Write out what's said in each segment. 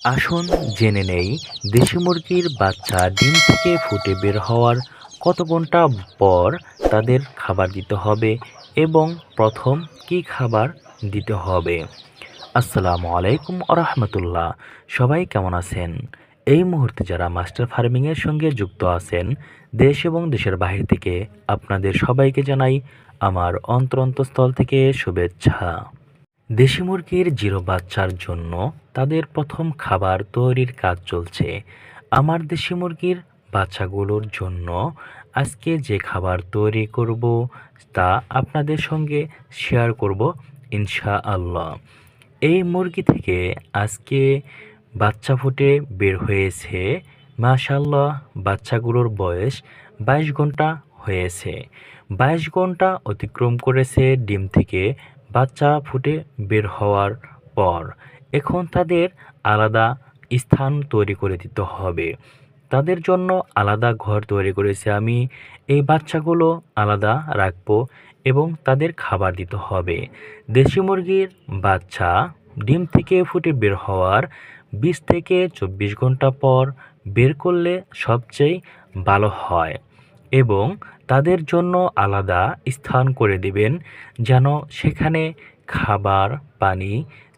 আসুন জেনে নেই, দেশি মুরগির বাচ্চা ডিম থেকে ফুটে বের হওয়ার কত ঘণ্টা পর তাদের খাবার দিতে হবে এবং প্রথম কী খাবার দিতে হবে। আসসালামু আলাইকুম আরহামতুল্লাহ সবাই কেমন আছেন? এই মুহূর্তে যারা মাস্টার ফার্মিংয়ের সঙ্গে যুক্ত আছেন, দেশ এবং দেশের বাহির থেকে আপনাদের সবাইকে জানাই আমার অন্তরন্তস্থল থেকে শুভেচ্ছা। দেশি মুরগির জিরো বাচ্চার জন্য তাদের প্রথম খাবার তৈরির কাজ চলছে। আমার দেশি মুরগির বাচ্চাগুলোর জন্য আজকে যে খাবার তৈরি করব তা আপনাদের সঙ্গে শেয়ার করব ইনশা আল্লাহ এই মুরগি থেকে আজকে বাচ্চা ফুটে বের হয়েছে। মাশাল্লাহ বাচ্চাগুলোর বয়স বাইশ ঘণ্টা হয়েছে। বাইশ ঘণ্টা অতিক্রম করেছে ডিম থেকে বাচ্চা ফুটে বের হওয়ার পর এখন তাদের আলাদা স্থান তৈরি করে দিতে হবে। তাদের জন্য আলাদা ঘর তৈরি করেছি আমি। এই বাচ্চাগুলো আলাদা রাখব এবং তাদের খাবার দিতে হবে। দেশি মুরগির বাচ্চা ডিম থেকে ফুটে বের হওয়ার বিশ থেকে চব্বিশ ঘণ্টা পর বের করলে সবচেয়ে ভালো হয় এবং তাদের জন্য আলাদা স্থান করে দেবেন, যেন সেখানে খাবার, পানি,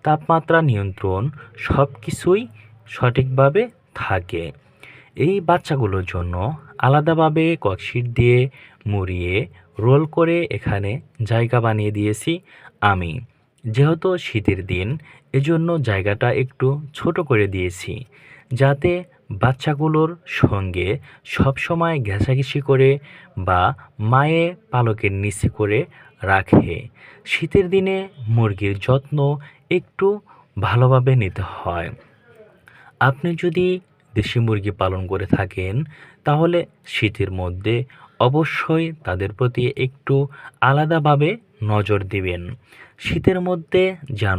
তাপমাত্রা নিয়ন্ত্রণ সব কিছুই সঠিকভাবে থাকে। এই বাচ্চাগুলোর জন্য আলাদাভাবে ককশিট দিয়ে মুড়িয়ে রোল করে এখানে জায়গা বানিয়ে দিয়েছি আমি। যেহেতু শীতের দিন, এজন্য জায়গাটা একটু ছোট করে দিয়েছি, যাতে বাচ্চাগুলোর সঙ্গে সবসময় ঘেঁষাঘেঁষি করে বা মায়ে পালকের নিচে করে রাখে। শীতের দিনে মুরগির যত্ন একটু ভালোভাবে নিতে হয়। আপনি যদি দেশি মুরগি পালন করে থাকেন, তাহলে শীতের মধ্যে অবশ্যই তাদের প্রতি একটু আলাদাভাবে নজর দিবেন। শীতের মধ্যে যেন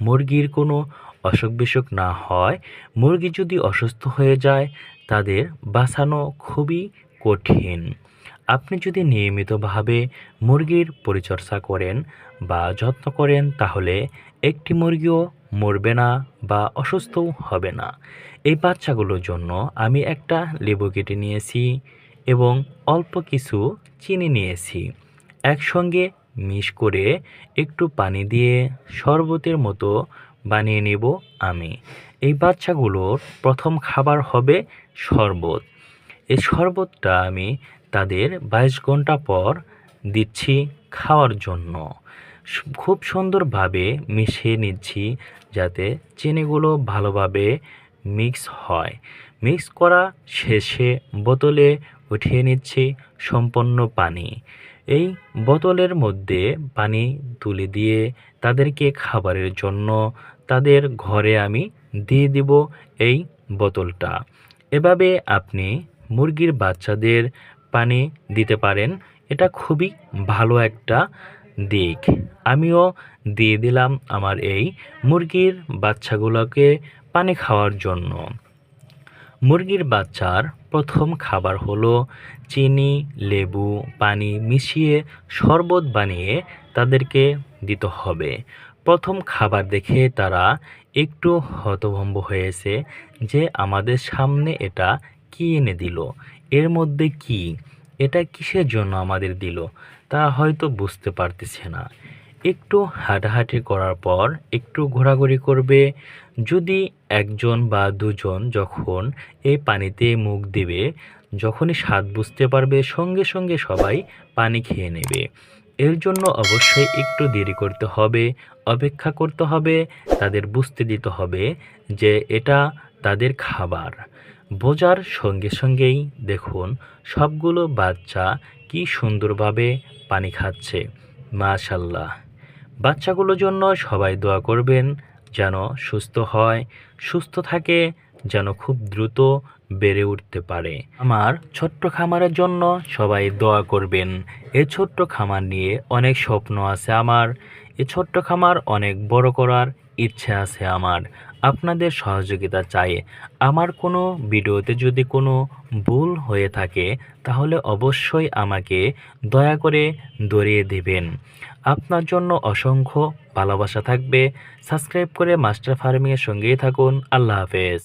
মুরগির কোনো অসুখ বিসুখ না হয়, মুরগি যদি অসুস্থ হয়ে যায়, তাদের বাঁচানো খুবই কঠিন। আপনি যদি নিয়মিতভাবে মুরগির পরিচর্যা করেন বা যত্ন করেন, তাহলে একটি মুরগিও মরবে না বা অসুস্থও হবে না। এই বাচ্চাগুলোর জন্য আমি একটা লেবু কেটে নিয়েছি এবং অল্প কিছু চিনি নিয়েছি। একসঙ্গে মিশ করে একটু পানি দিয়ে শরবতের মতো বানিয়ে নেব আমি। এই বাচ্চাগুলোর প্রথম খাবার হবে শরবত। এই শরবতটা আমি তাদের বাইশ ঘণ্টা পর দিচ্ছি খাওয়ার জন্য। খুব সুন্দরভাবে মিশিয়ে নিচ্ছি যাতে চিনিগুলো ভালোভাবে মিক্স হয়। মিক্স করা শেষে বোতলে উঠিয়ে নিচ্ছি সম্পূর্ণ পানি। এই বোতলের মধ্যে পানি তুলে দিয়ে তাদেরকে খাবারের জন্য তাদের ঘরে আমি দিয়ে দিব এই বোতলটা। এভাবে আপনি মুরগির বাচ্চাদের পানি দিতে পারেন। এটা খুবই ভালো একটা দিক। আমিও দিয়ে দিলাম আমার এই মুরগির বাচ্চাগুলোকে পানি খাওয়ার জন্য। মুরগির বাচ্চার প্রথম খাবার হলো চিনি, লেবু, পানি মিশিয়ে শরবত বানিয়ে তাদেরকে দিতে হবে। প্রথম খাবার দেখে তারা একটু হতভম্ব হয়েছে যে আমাদের সামনে এটা কি এনে দিল? এর মধ্যে কি? এটা কিসের জন্য আমাদের দিল? তা হয়তো বুঝতে পারতেছে না। একটু হাঁটাহাঁটি করার পর একটু ঘোরাঘুরি করবে। যদি একজন বা দুজন যখন এই পানিতে মুখ দিবে, যখনই স্বাদ বুঝতে পারবে, সঙ্গে সঙ্গে সবাই পানি খেয়ে নেবে। এর জন্য অবশ্যই একটু দেরি করতে হবে, অপেক্ষা করতে হবে, তাদের বুঝতে দিতে হবে যে এটা তাদের খাবার। বোঝার সঙ্গে সঙ্গেই দেখুন সবগুলো বাচ্চা কি সুন্দরভাবে পানি খাচ্ছে। মাশাল্লাহ বাচ্চাগুলোর জন্য সবাই দোয়া করবেন যেন সুস্থ হয়, সুস্থ থাকে, যেন খুব দ্রুত বেড়ে উঠতে পারে। আমার ছোট্ট খামারের জন্য সবাই দোয়া করবেন। এই ছোট্ট খামার নিয়ে অনেক স্বপ্ন আছে আমার। এ ছোট্ট খামার অনেক বড় করার ইচ্ছে আছে আমার। আপনাদের সহযোগিতা চাই। আমার কোনো ভিডিওতে যদি কোনো ভুল হয়ে থাকে, তাহলে অবশ্যই আমাকে দয়া করে ধরিয়ে দেবেন। আপনার জন্য অসংখ্য ভালোবাসা থাকবে। সাবস্ক্রাইব করে মাস্টার ফার্মিংয়ের সঙ্গেই থাকুন। আল্লাহ হাফেজ।